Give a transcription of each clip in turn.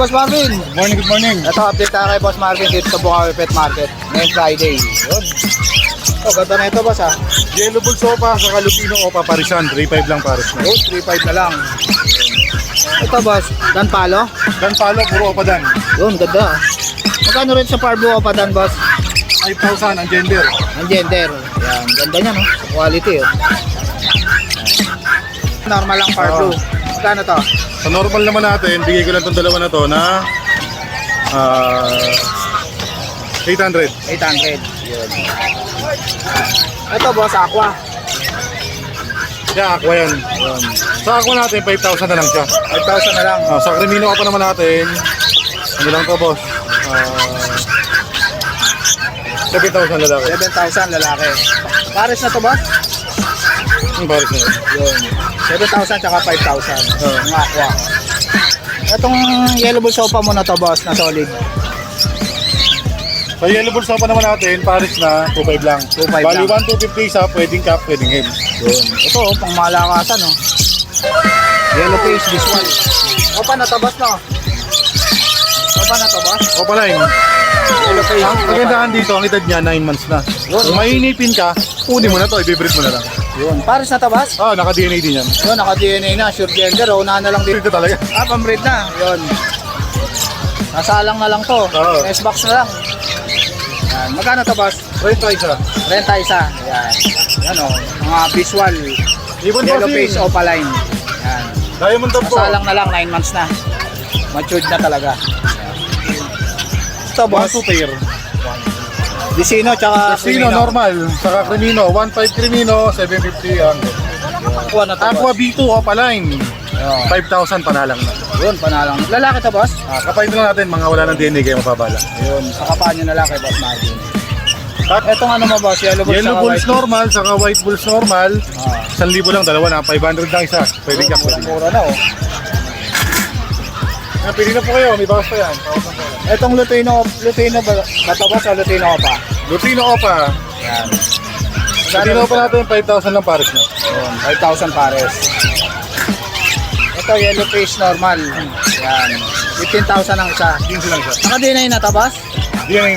Boss Marvin. Good morning, good morning. Ito, update tayo kay Boss Marvin dito sa Bukawi Pet Market. Ngayon Friday. Yun. Oh, ganda na ito, Boss, ha? Yellow Bull Sopa sa Kalupino Opa Parisan. 3.5 lang pares na. Yun, 3.5 na lang. Ito, Boss, Dan Palo. Dan palo, puro Opa Dan. Yun, ganda. ah. Magkano rin sa Parblue o pa Dan, Boss? 5,000 ang gender. Ang gender. Yan, ganda niya, no? Quality, oh. Normal lang Parblue. Magkano to? Sa normal naman natin, bigay ko lang itong dalawa na to na ah 800. 800. Yun. Ito, Boss, Aqua. Kaya aqua yan. Yun. Sa aqua natin, 5,000 na lang siya. 5,000 na lang. Ah, sa Crimino Opa naman natin, ano lang to boss? Ah 7,000 lalaki. 7,000 lalaki. Pares na to, Boss? Ang pares na yun. Yun. 7,000 tsaka 5,000. Oo. Ang aqua. Itong yellow bull sopa mo na to, boss, na solid. Sa Yellow Bull Sopa naman natin, pares na 2.5 lang. 2.5 Bali lang. 1,250 sa pwedeng cap, pwedeng head. Yun. Ito, oh, pang malakasan, oh. Yellow face, this one. Opa na to, boss, no? Opa na to, boss? Opa line. Yellow face. Ang kagandahan dito, ang edad niya 9 months na. Yun. Kung mainipin ka, kunin mo na to, ibibreed mo na lang. Yun. Pares na to, boss? Ah, naka-DNA din yan. Yun, naka-DNA na, sure gender, oh. Unahan na lang dito. Dito talaga. Ah, pambreed na. Yun. Nasalang na lang to. Oo. S-box na lang. Yan. Magkano to, boss? Renta isa. Renta isa. Yan. Yan o. Mga visual. Ibon Yellow face opaline. Yan. Diamond top po. Nasalang na lang, 9 months na. Matured na talaga. Ito, Mga two pair. Disino, tsaka Sino, normal. Saka Crimino. 1.5 Crimino, 750 ang Aqua na to, Aqua boss. B2 Opa line. Yun. 5,000 panalang na. Yun, panalang. Lalaki to, boss. Ah, kapay na natin, mga wala ng DNA kayo mapabala. Yun. Sakapaan nyo na lang kay Boss Marvin. Etong ano mo, boss? Yellow bulls, Yellow saka Bulls white normal, saka White Bulls normal. Ah. 1,000 lang, dalawa na. 500 lang isa. Pwede ka, pwede ka. Mura na, oh. Ah, Pili na po kayo, may bawas pa yan. Etong Lutino, Lutino ba, ba to, boss? O Lutino pa? Lutino Opa. Yan. Lutino Opa natin, 5,000 lang pares na. Yun, 5,000 pares. Ito, yellow face normal. Yan. 15,000 ang isa. 15 lang siya. Naka-DNA na to, boss? Di yan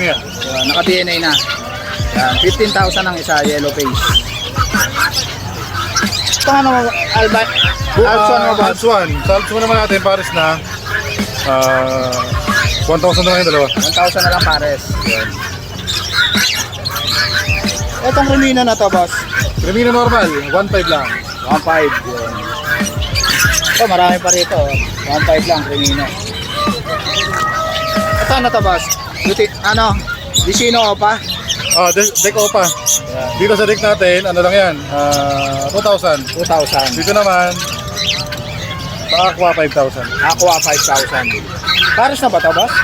naka-DNA na. Yan, 15,000 ang isa, yellow face. Ito ano, Alba, Alpson mo, boss? Alps 1. Sa 1 naman natin, pares na. Ah, 1,000 na lang yung dalawa. 1,000 na lang pares. Yan. Itong Rumino na to, boss? Crimino normal, 1.5 lang. 1.5. Yun. Ito, marami pa rito. 1.5 lang, Rumino. Ito ano to, boss? Luti, ano? Disino pa? Ah, de- deck Opa. Dito sa deck natin, ano lang yan, ah, 2,000. 2,000. Dito naman, Aqua 5,000. Aqua 5,000. Paris na ba to, boss?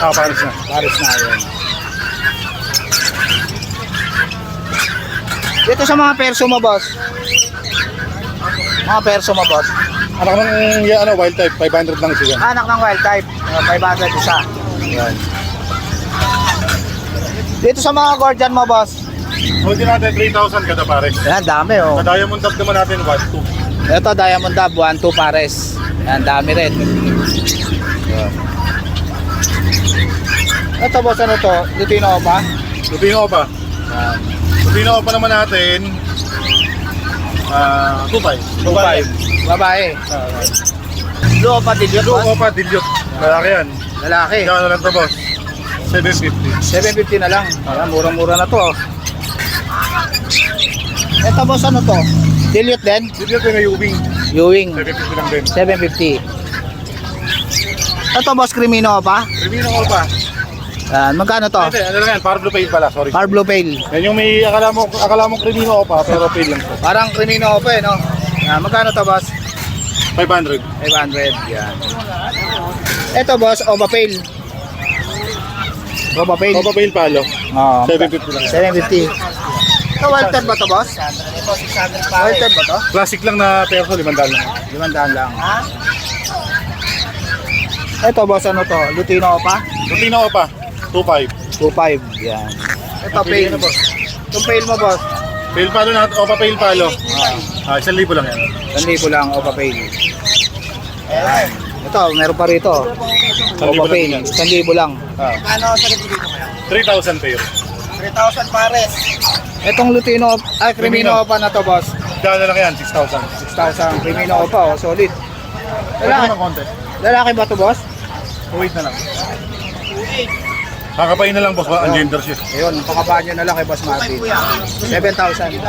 Ah, pares na. Paris na yun. Dito sa mga perso mo, boss. Mga perso mo, boss. Anak ng ya, ano, wild type, 500 lang siya. Anak ng wild type. uh, 500 isa. Yan. Dito sa mga guardian mo, boss. Holding natin 3,000 kada pares. Yan, dami oh. Sa Diamond Dub naman natin, 1,2. Ito, Diamond Dub, 1, 2 pares. Yan, dami rin. Yan. Ito, boss, ano to? Lutino pa? Lupino pa. Yan. Lupino pa naman natin, ah, 2,500. 2.5. Babae. Ah, Blue pa, dilute, Blue boss? Opa, dilute. Lalaki yan. Lalaki. Kaya ano lang to, boss? 750. 750 na lang. Ayan, murang-mura na to. Ito, boss, ano to? Dilute din? Dilute yung Ewing. Ewing. 750 lang din. 750. Ito, boss, Crimino pa? Revino Opa. Yan, magkano to? Hindi, ano lang yan, Power Blue Pale pala, sorry. Par Blue Pale. Yan yung may akala mo, akala mo Crimino Opa, pero Pale lang. Parang Crimino pa eh, no? Yan, magkano to, boss? 500. 500. Yan. Ito, boss, Oba Pale. Oba Pale. Opa Pale palo. Oo. 750 lang yan. 750. Ito, Walter ba to, boss? Walter ba to? Classic lang na perso, 500 lang. Limandaan lang. Ito, boss, ano to? Lutino pa? Rutino Opa, 2.5. 2.5. Yan. Ito, Pili Pale. na, boss. Itong Pale mo, boss? Pale palo na, Opa Pale palo. Ah. Ah, 1,000 lang yan. 1,000 lang, Opa Pale. Yan. Ito, meron pa rito. libo Opa lang Pain, yan. 1,000 lang. Ah, Ano sa dito kaya? 3,000 pair. 3,000 pares. Itong Lutino, ay Crimino Crimino. Opa na to, boss. Kaya na lang yan, 6,000. 6,000 Crimino Opa, oh, solid. Lalaki Lalaki, ng konti. lalaki ba to, boss? Wait na lang. Kakapain na lang boss, ang gender shift. Ayun, pakabaan nyo na lang kay Boss Martin. 7,000.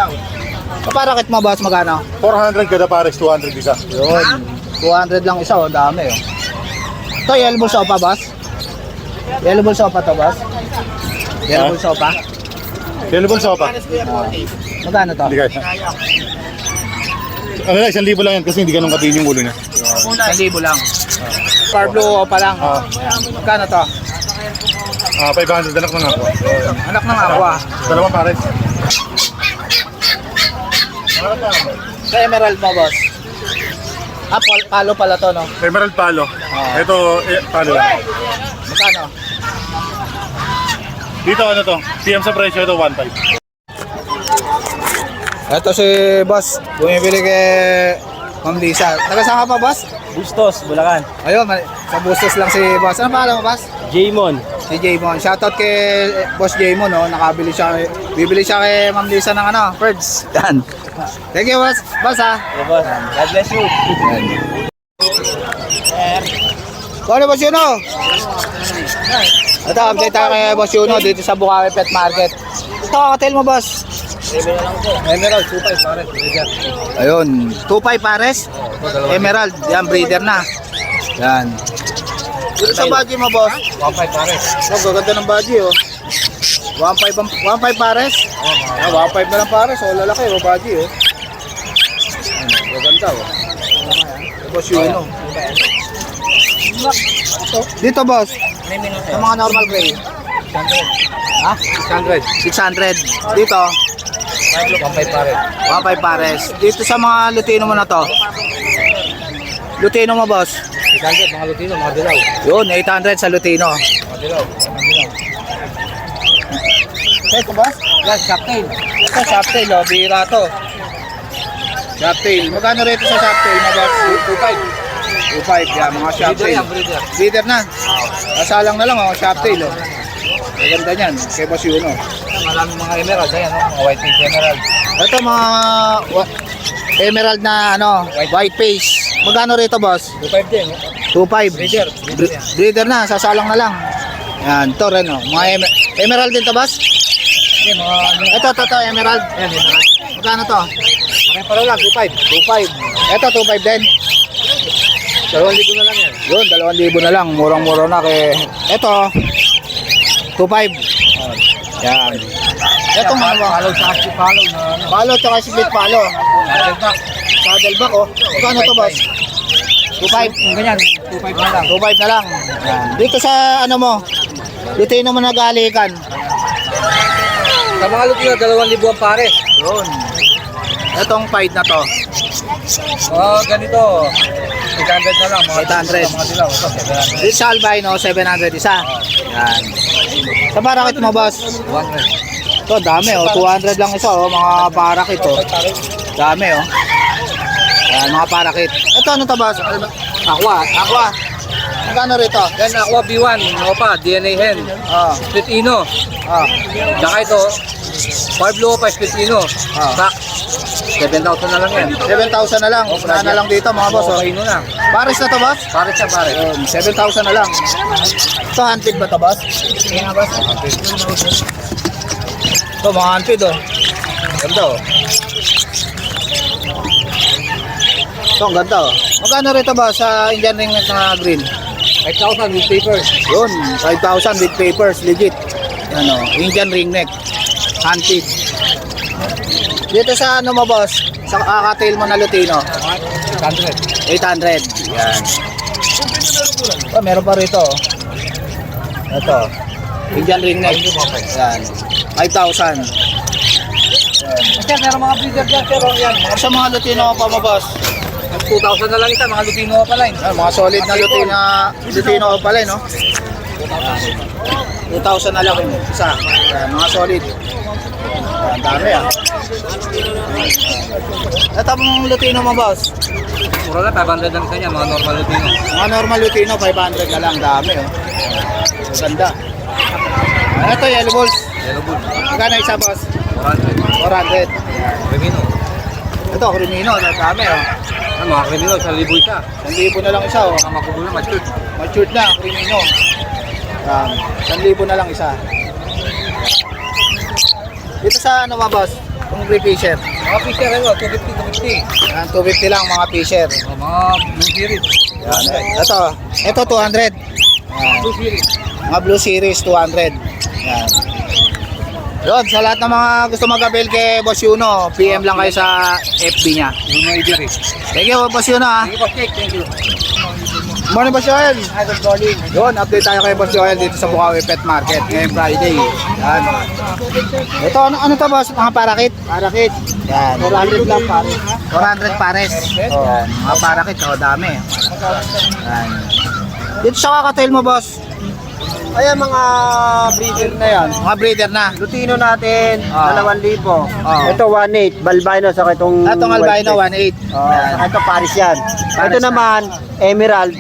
Kaparakit mo, boss, magkano? 400 kada pares, 200 isa. Yun. 200 lang isa, oh, dami, oh. Ito, yellow bull sopa, boss? Yellow bull sopa to, boss? Yellow bull sopa? Available sa pa. Magkano to? Hindi kaya. Ano lang, isang libo lang yan kasi hindi ganun katiin yung ulo niya. 1,000 lang. Star blue pa lang. Ah, Magkano to? ah 500 anak na nga po. Anak ng aqua. Dalawang pares. Sa emerald mo, boss? Ah, pal- palo pala to, no? Emerald palo. Ah. Ito, eh, palo lang. Magkano? Dito ano to? PM sa presyo ito 1.5. Ito si boss. Bumibili kay Ma'am Lisa. Taga saan ka pa, boss? Bustos, Bulacan. Ayun, ma- sa Bustos lang si boss. Ano pangalan mo, boss? Jamon. Si Jaymon. Shoutout kay eh, Boss Jaymon, no? Nakabili siya, bibili siya kay Ma'am Lisa ng ano, birds. Yan. Thank you, boss. Boss, ha? Yeah, boss. God bless you. Ano, Boss Yuno? Ito, update tayo kay Boss Yuno dito sa Bukawi Pet Market. Ito, kakatail mo, boss. Emerald, 2.5 pare. Ayun, 2.5 pares. Emerald, yan, breeder na. Yan. Dito sa budgie mo, boss. 1.5 pare. Oh, gaganda ng budgie, oh. 1.5 ang- 1.5 pares? Ah, 1.5 na lang pares. Oh, lalaki, oh, budgie, oh. Gaganda, oh. Boss yun, oh. Dito, boss. Sa mga normal gray. Ha? 600. 600. Dito, 1.5 pare. 1.5 pares. Dito sa mga Lutino mo na to. Lutino mo, boss. 600, mga Lutino, mga dilaw. Yun, 800 sa Lutino. Mga dilaw. Ito, boss? Yan, cocktail. Ito, shoptail, oh. Bira to. Shoptail. Magkano rito sa shoptail, mga boss? 2.5. 2.5, yan, mga breeder. Breeder na. Kasalang na lang, oh. Shoptail, oh. Maganda niyan. Kay Boss Yuno. Maraming mga emerald. Ayan, no? mga white face emerald. Ito, mga wa- emerald na, ano, white face. Magkano rito, boss? 2.5 din. 2.5. Breeder. Bre- Breeder yan. breeder na, sasalang na lang. Yan, ito rin, oh. Mga emer- emerald din to, boss? Hindi, mga ano. Ito, ito, ito, emerald. Ayan, emerald. Magkano to? Mga paro lang, 2.5. 2.5. Ito, 2.5 din. Dalawang libo na lang. Yun, 2,000 na lang. Murang-mura na kay... Ito, 2.5. Yan. Ito nga ba? Follow sa active follow na ano. Palo tsaka split palo. Saddleback. Saddleback, oh. Magkano to, boss? 2.5. Yung ganyan, 2.5 na lang. 2.5 na lang. Yan. Dito sa ano mo, dito yun mo nagalikan. Sa mga Lutino, 2,000 ang pare. Yun. Itong fight na to. Oh, ganito. 800 na lang. Mga 800. Mga dilaw. Ito, 700. Dito sa albino, 700 isa. Yan. Sa parakit mo, boss? 100. Ito, dami, oh. 200 lang isa, oh. Mga parakit, oh. Dami, oh. Yan, mga parakit. Ito, ano to, boss? Aqua. Aqua. Magkano rito? Then Aqua B1, Opa, DNA Hen, Ah, Split Ino. ah. Tsaka ito, Pablo Opa, Split Ino. Ah. Back, 7,000 na lang yan. 7,000 na lang. Wala na lang dito, mga boss, oh. Okay, na. Paris na to, boss? Pare siya, pare. Yun, 7,000 na lang. Ito, hunted ba ito, boss? Sige nga, boss. Ito, mga hunted, oh. Ganda, oh. Ito, ang ganda, oh. Magkano rito ba sa Indian ring na green? 5,000 with papers. Yun, 5,000 with papers, legit. Ano, Indian ring neck. Hunted. Dito sa ano mo, boss? Sa kakatail mo na Lutino. 600. 800. Yan. Oh, meron pa rito. oh. Ito. Indian ring neck. Yan. 5,000. Kasi meron mga breeder dyan, pero yan. Mga Sa mga Lutino pa mo, boss? 2,000 na lang isa, mga Lutino pa line. Ah, mga solid na Lutino, Lutino pala, eh, no? 2,000 na lang isa. Yan, mga solid. Yan, dami ah. Ito mong Lutino mo, boss? Mura lang, 500 lang sa niya, mga normal Lutino. Mga normal Lutino, 500 na lang. Dami, oh. Ganda. Ano to, yellow balls? Yellow bull. Magkano isa, boss? 400. 400. Crimino. Ito, Crimino. Dami, oh. Ano, mga Crimino, 1,000 isa. 1,000 na lang isa, oh. Makubo na, matured. Matured na, Crimino. Um, 1,000 na lang isa. Dito sa ano ba, boss? Kung free fisher. Mga fisher, ano, 250, 250. Yan, 250 lang mga fisher. Oh, mga blue series. Yan. Ito, ito 200. Yan. Blue series. Mga Blue Series 200. Yan. Yun, sa lahat ng mga gusto mag-avail kay Boss Yuno, PM lang kayo sa FB niya. Thank you, Boss Yuno ha. Thank you, Boss. Thank you. Morning, Boss Joel. Hi, good morning. Yun, update tayo kay Boss Joel dito sa Bukawi Pet Market ngayong Friday. Yan. Ito, ano, ano to, Boss? Mga parakit? Parakit. Yan. 400 lang pares. 400 pares. Yan. Mga parakit, oh, dami. Yan. Dito sa kakatail mo, Boss? Ayan mga breeder na yan. Mga breeder na. Lutino natin, Ah. 2,000. Ah. Ito 1,800, Balbino sa itong Atong albino, 1.8. Oh, ito Paris yan. Paris ito na. naman, Emerald,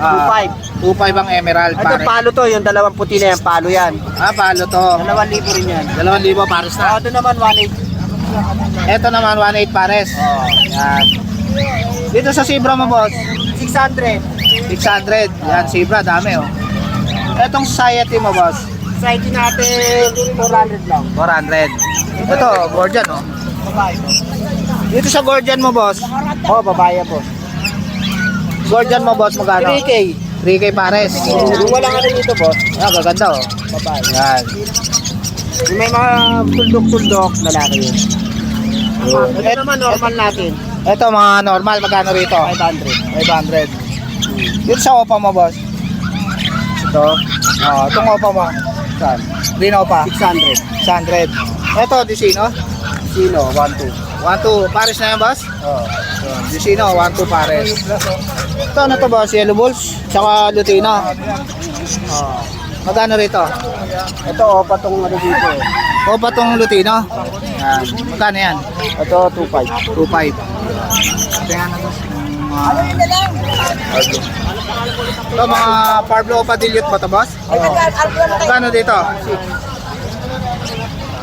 2,500. 2.5 ang emerald, Ito pare. palo to, yung dalawang puti na yan, palo yan. Ah, palo to. 2,000 rin yan. 2,000 pares Ah, na. ito naman 1,800. Ito naman, 1.8 pares. Oh. Yan. Dito sa Zebra mo, boss. 600. 600. Yan, Zebra, dami, oh. Etong society mo, boss. Side natin, 400 lang. 400. Ito, Gordian, oh. Babae. Dito sa Gordian mo, boss. Oh, babae po. Gordian mo, boss, magkano? 3K. 3K pares. Yung walang ano dito, boss, Ah, gaganda, oh. babae. Yan. Yung may mga tuldok-tuldok, lalaki yun. Ito naman normal natin, Ito, mga normal, magkano rito? 500. 500. Dito sa Opa mo, boss. Ito. Oh, itong Opa mo. Saan? Green Opa. 600. 600. Ito, Disino. Sino? 1-2. 1-2. Pares na yan, boss? Oh. Yun, Disino, 1-2 pares. Ito, ano to, boss? Yellow Bulls. Tsaka Lutino. Oh. Magkano rito? Ito, opa tong ano dito. eh. Opa tong Lutino. Yan. Magkano yan? Ito, 2.5. 2.5. Kaya na, boss. Ito, mga Pablo Dilute ba to, boss? Magkano dito?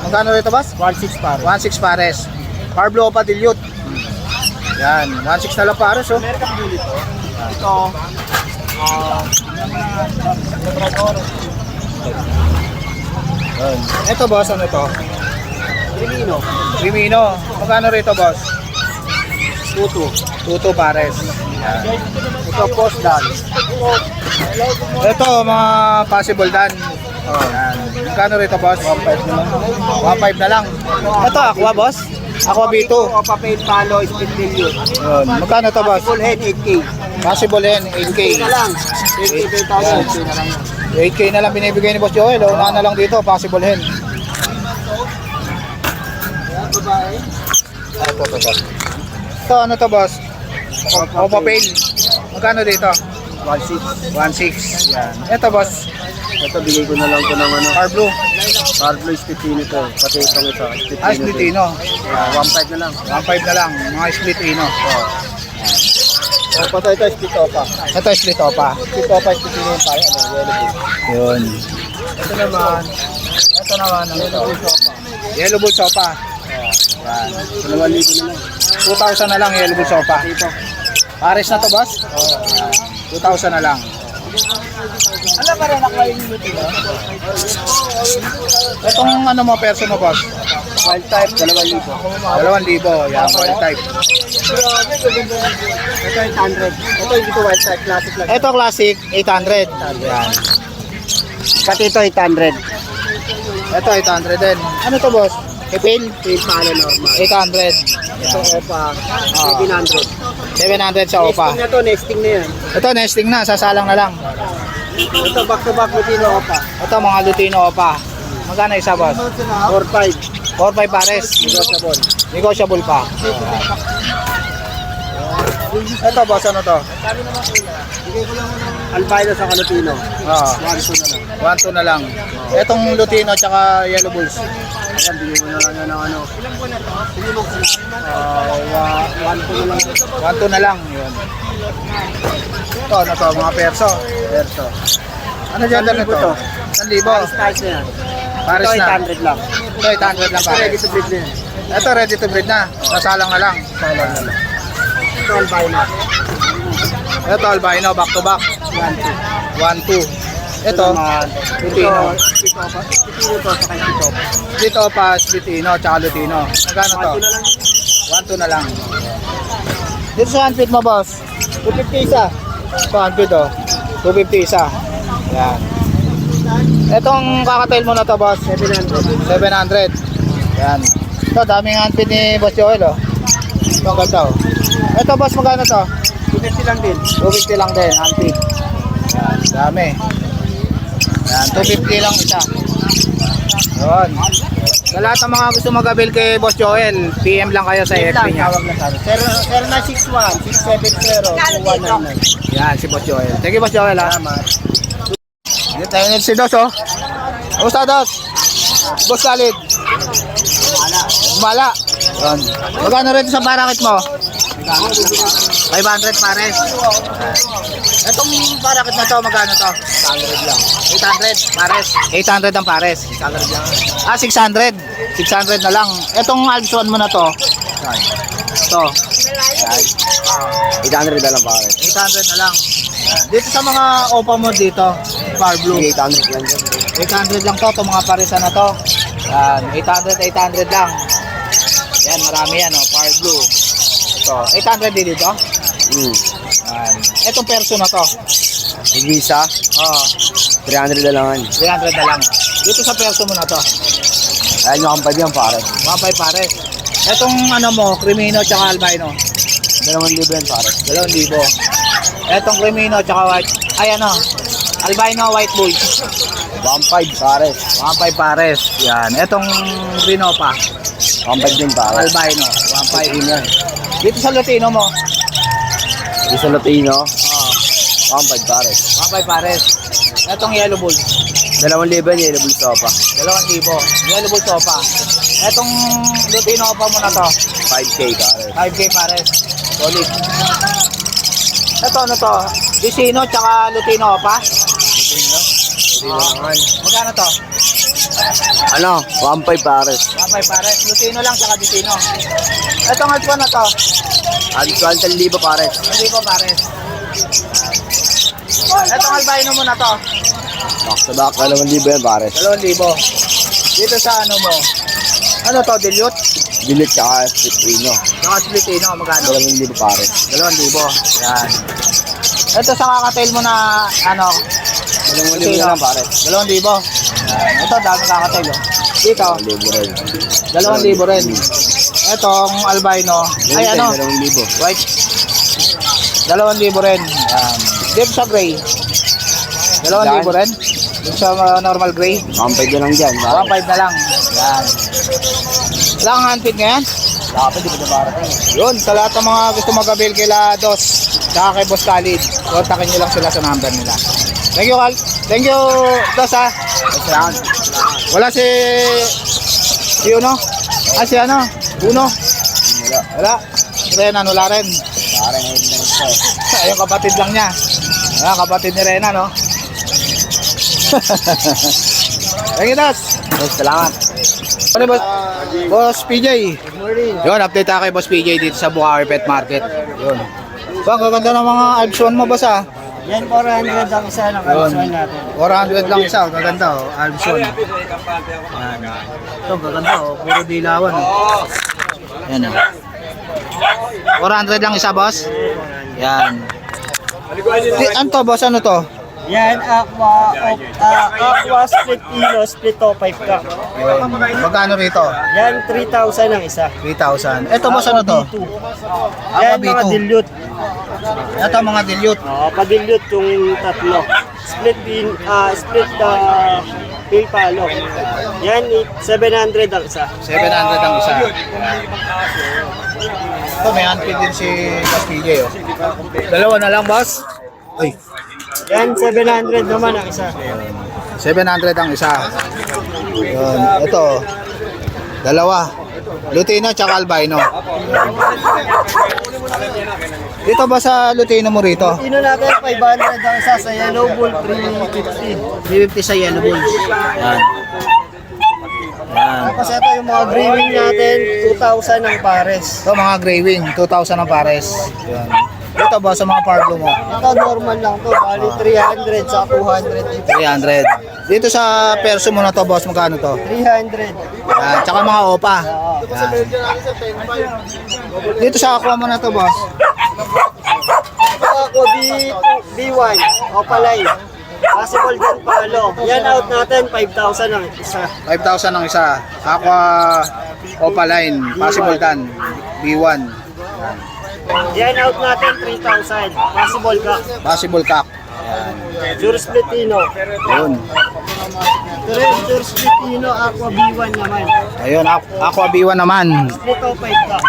Magkano rito, boss? 1.6 pare. 1.6 pares. Pablo Dilute. Yan, 1.6 na lang pares, oh. Ito, Yan. Ito, boss, ano to? Crimino. Crimino. Magkano rito, boss? Tutu. Tuto pares. Ito, post dan. Ito, mga possible dan. Oh, yan. Magkano rito, boss? 1.5 na lang. 1.5 na lang. Ito, aqua, boss? Aqua B2. Opa paint palo, split million. Yun. Magkano to, boss? Full head, 8K. Possible yan, 8K. na lang. 8K, 8,000. na lang. 8K na lang binibigay ni Boss Joel. Oh. Una na lang dito, possible hen. Ito, ito, ito. Ito, ano to, boss? O- Opa Pail. Magkano dito? 1.6. 1.6. Yan. Ito, boss. Ito, bigay ko na lang ito ng ano. Car Blue. Carlo Spitino to. Pati itong ito. Spitino. Ah, split ino. Ah, 1.5 na lang. 1.5 na lang. Mga split ino. Opa to, ito, split opa. Ito, split opa. Split opa, Spitino yung pare. Ano, yellow bull. Yun. Ito naman, Ito naman, ano yellow to? bull opa. Yellow Bull Sopa. Yan. 2,000 na lang. 2,000 na lang Yellow Bull Sopa. Ito. Pares na to, boss? 2,000 na lang. Ano ba rin ako yung Lutino? Itong ano mo, perso mo, boss? Wild type, 2,000. 2,000. Yan, wild type. Ito 800. Ito hindi ko wild type, classic lang. Ito classic, 800. Yan. Pati ito 800. Ito, 800 din. Ano to, boss? Epil? Paint palo normal. 800. Ito opa, 700. 700 sa opa. Nesting na to, nesting na yan. Ito, nesting na. Sasalang na lang. Ito back to back Lutino opa. Ito, mga Lutino opa. Magkano isa, boss? 4-5. 4-5 pares. Negotiable. Negotiable pa. Ito, boss, ano to? Albino sa Kalutino. Oo. 1-2 na lang. 1-2 na lang. Itong Lutino tsaka Yellow Bulls. Ayan, bigyan ko na lang yan ng ano. Uh, 1-2 na lang. Yun. Ito, ano to, mga perso. Perso. Ano dyan dyan ito? 1,000. Paris price na yan. Paris Ito, na. 800 lang. Ito, 800 lang pares. Ready to breed din. Ito, ready to breed na. Sasalang na lang. Salang na lang. Ito, albino. Ito, albino, back to back. 1-2. 1-2. Ito, Lutino. Ito, ito, ito, sa kay Tito. Dito pas Lutino, tsaka Lutino. Magkano to? 1-2 na lang. Dito sa handpit mo, boss. 250 isa. Ito handpit, oh. 250 isa. Yan. Itong kakatail mo na to, boss. 700. 700. Yan. Ito, daming handpit ni Boss Joel, oh. Ito, ang ganda, oh. Ito, boss, magkano to? 250 lang din. 250 lang din, handpit. Yan, dami. Yan, 250 lang isa. Yun. Sa lahat ng mga gusto mag-avail kay Boss Joel, PM lang kayo sa FB niya. tawag lang sa akin. 0961 670 2199. Yan, si Boss Joel. Thank you, Boss Joel. Salamat. Dito tayo nito si Dos, oh. Kamusta, Dos? Boss Khalid. Mala. Yun. Magkano rin sa parakit mo? 500 pares. Itong parakit na to, magkano to? 100 lang. 800 pares. 800 ang pares. 100 lang. Ah, 600. 600 na lang. Itong Alpson mo na to. To. 800 na lang pare. 800 na lang. Dito sa mga opa mo dito, Far Blue. 800 lang din. 800 lang to, itong mga paresa na to. Yan, 800, 800 lang. Yan, marami yan, oh, Far Blue. Ito, 800 din dito. Hmm. Yan. Itong perso na to. Igisa, Oh, 300 na lang. 300 na lang. Dito sa perso mo na to. Ayan yung kampad yan pare. Mga pay pares. Itong ano mo, Crimino tsaka Albino. 2,000 yan pare. 2,000. Etong Crimino tsaka white. Ay ano, Albino White Bull. 1.5 pare. 1.5 pares. Yan. Etong Rino pa. Kampad din pare. Albino. 1.5 yan. Dito sa Lutino mo. Isa Latino, Oh, 1.5 pare. 1.5 pares. Etong Yellow Bull. 2,000 yan, yung bulso pa. 2,000. Yellow Bull Sopa. Etong Lutino pa mo na to. 5K pare. 5K pares. Solid. Ito ano to? Vicino tsaka Lutino pa. Magkano to? Ano? 1.5 pare. 1.5 pares. Lutino lang tsaka Vicino. Etong Alpha na to. Alis 1,000 pare. Hindi ko pares. Etong albino mo na to. Back to back, 2,000 yan pare. 2,000. Dito sa ano mo. Ano to? Dilute? Dilit tsaka Citrino. Tsaka Splitino. Magkano? 2,000 pare. 2,000. Yan. Ito sa kakatail mo na ano. 2,000 na lang pare. 2,000. Yan. Ito dami kakatail oh. Dito. 2,000 rin. 2,000 rin. Etong albino. Ay ano? 2,000. White. 2,000 rin. Yan. Dito sa gray. 2,000 rin. Dito sa uh, normal gray. 1.5 na lang dyan. pare. 1.5 na lang. Yan. Wala kang handpid ngayon? Dapat di ba na pare? Yun, sa lahat ng mga gusto mag-avail kila Dos, tsaka kay Boss Khalid, kontakin nyo lang sila sa number nila. Thank you, Kal. Thank you, Dos, ha. Wala si... Si Uno? Ah, si ano? Uno? Wala. Wala. Renan, wala rin. Pare ngayon lang siya. eh. Ayun, kapatid lang niya. Ayan, kapatid ni Renan, no? Thank you, Dos. Salamat. Ano boss? Boss PJ. Yun, update tayo kay Boss PJ dito sa Bukawi Pet Market. Yun. Bang, kaganda ng mga Alps 1 mo, boss, ah. Yan, 400 ang isa ng kalsuan natin. 400 lang isa, oh. kaganda, oh. Alps 1. Yan. Ito, kaganda, oh. Puro dilawan, oh. Yan, oh. 400 lang isa, boss. Yan. Di, ano to, boss? Ano to? Yan, aqua, op, ah, aqua split ilo, split to 5 ka. Yun. Magkano rito? Yan, 3,000 ang isa. 3,000. Ito, boss, ano to? B2. Aqua Yan, mga B2. dilute. Ito, mga dilute. Oh, pa-dilute yung tatlo. Split pin, ah, split uh, pay palo. Yan, 700 ang isa. 700 ang isa. Ito, may handpid din si Boss PJ, oh. Dalawa na lang, boss? Ay, Yan, 700 naman ang isa. 700 ang isa. Yun, ito. Dalawa. Lutino tsaka albino. Dito ba sa Lutino mo rito? Ino natin 500 ang isa sa yellow bull 350. 350 sa Yellow Bulls. Yan. Yan. Tapos ito yung mga gray wing natin, 2,000 ang pares. Ito mga gray wing, 2,000 ang pares. Yan. Dito ba sa mga Pablo mo? Ito normal lang to, bali 300 sa 200 dito. 300. Dito sa perso mo na to, boss, magkano to? 300. Yan. Tsaka mga opa. Yan. Dito sa aqua mo na to, boss. Ito ako B, B1, Opalay. Possible din palo. Yan out natin, 5,000 ang isa. 5,000 ang isa. Aqua Opaline, possible dan. B1, Yan out natin, 3,000. Possible ka. possible cock. Jure Splitino. Yun. Ito rin, Jure Splitino, Aqua B1 naman. Ayun, Aqu- Aqua B1 naman. Split 5 ka.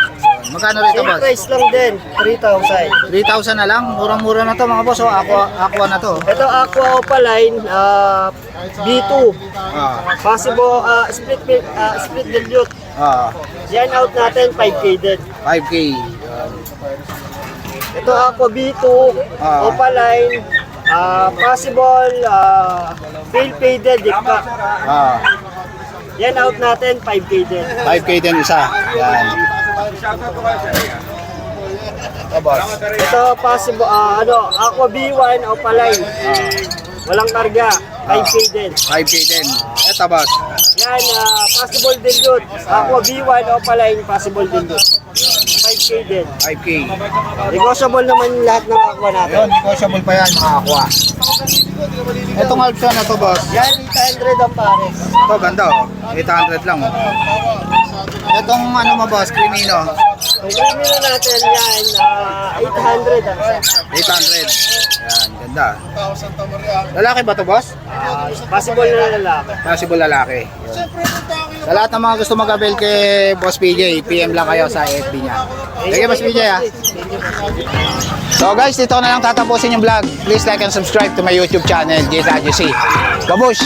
Magkano rito, Same boss? price lang din, 3,000. 3,000 na lang. Murang-mura na to, mga boss. Oh, aqua, aqua na to. Ito Aqua Opaline, ah, B2. Ah, Possible, ah, split, mil- ah, split dilute. ah, Yan out natin, 5K din. 5K. Ito Aqua B2, Ah. Opaline, ah, possible, ah, fail faded, ka. Ah, Yan out natin, 5K din. 5K din isa. Yan. Ito, possible, ah, ano, Aqua B1, Opaline. Walang karga, 5K din. 5K din. Ito, boss. Yan, ah, possible dilute. Aqua B1, Opaline, possible dilute. 5K din. 5K. Negotiable naman lahat ng aqua natin. Ayun, negotiable pa yan, mga aqua. Itong Alpsa na to, boss. Yan, 800 ang pares. Ito, ganda, oh. 800 lang, oh. Itong ano mo, boss, Crimino. Ang criminal natin yan, ah, 800 ang isa. 800. Yan, ganda. Lalaki ba to, boss? Ah, possible na lalaki. Possible lalaki. Yun. Sa lahat ng mga gusto mag-avail kay Boss PJ, PM lang kayo sa FB niya. Sige, Boss PJ, ha. So guys, dito na lang tatapusin yung vlog. Please like and subscribe to my YouTube channel, JTAGC. Babush!